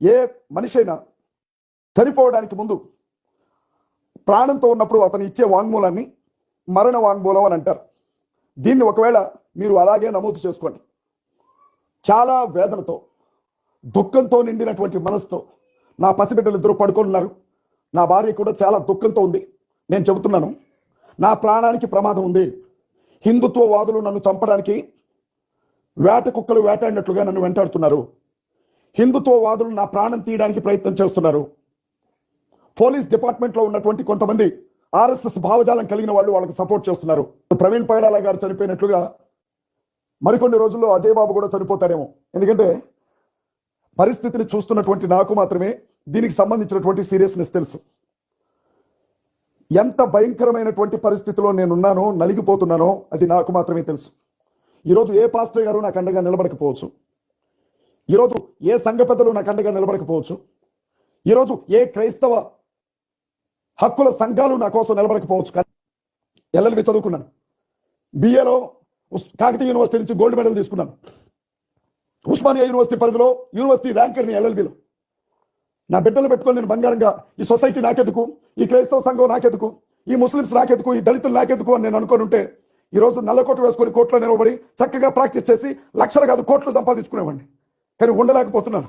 ఏ మనిషి అయినా చనిపోవడానికి ముందు ప్రాణంతో ఉన్నప్పుడు అతను ఇచ్చే వాంగ్మూలాన్ని మరణ వాంగ్మూలం అని అంటారు. దీన్ని ఒకవేళ మీరు అలాగే నమోదు చేసుకోండి. చాలా వేదనతో దుఃఖంతో నిండినటువంటి మనసుతో నా పసిబిడ్డలు ఇద్దరు పడుకొని ఉన్నారు. నా భార్య కూడా చాలా దుఃఖంతో ఉంది. నేను చెబుతున్నాను నా ప్రాణానికి ప్రమాదం ఉంది. హిందుత్వవాదులు నన్ను చంపడానికి వేట కుక్కలు వేటాడినట్లుగా నన్ను వెంటాడుతున్నారు. హిందుత్వవాదులు నా ప్రాణం తీయడానికి ప్రయత్నం చేస్తున్నారు. పోలీస్ డిపార్ట్మెంట్లో ఉన్నటువంటి కొంతమంది ఆర్ఎస్ఎస్ భావజాలం కలిగిన వాళ్ళు వాళ్ళకి సపోర్ట్ చేస్తున్నారు. ప్రవీణ్ పైడాల గారు చనిపోయినట్లుగా మరికొన్ని రోజుల్లో అజయ్ బాబు కూడా చనిపోతారేమో. ఎందుకంటే పరిస్థితిని చూస్తున్నటువంటి నాకు మాత్రమే దీనికి సంబంధించినటువంటి సీరియస్నెస్ తెలుసు. ఎంత భయంకరమైనటువంటి పరిస్థితిలో నేనున్నానో నలిగిపోతున్నానో అది నాకు మాత్రమే తెలుసు. ఈరోజు ఏ పాస్టర్ గారు నాకు అండగా నిలబడకపోవచ్చు. ఈరోజు ఏ సంఘ పెద్దలు నాకు అండగా నిలబడకపోవచ్చు? ఈరోజు ఏ క్రైస్తవ హక్కుల సంఘాలు నా కోసం నిలబడకపోవచ్చు? కానీ ఎల్ఎల్బి చదువుకున్నాను. బిఏలో కాకతీయ యూనివర్సిటీ నుంచి గోల్డ్ మెడల్ తీసుకున్నాను. ఉస్మానియా యూనివర్సిటీ పరిధిలో యూనివర్సిటీ ర్యాంకర్ని ఎల్ఎల్బిలో. నా బిడ్డలు పెట్టుకొని నేను బంగారంగా ఈ సొసైటీ నాకెందుకు? ఈ క్రైస్తవ సంఘం నాకెందుకు? ఈ ముస్లిమ్స్ నాకెందుకు? ఈ దళితులు నాకెందుకు? అని నేను అనుకొని ఉంటే ఈ రోజు నల్ల కోట్లు వేసుకొని కోట్లో నిలబడి చక్కగా ప్రాక్టీస్ చేసి లక్షలు కాదు కోట్లు సంపాదించుకునేవాడిని. కానీ ఉండలేకపోతున్నాను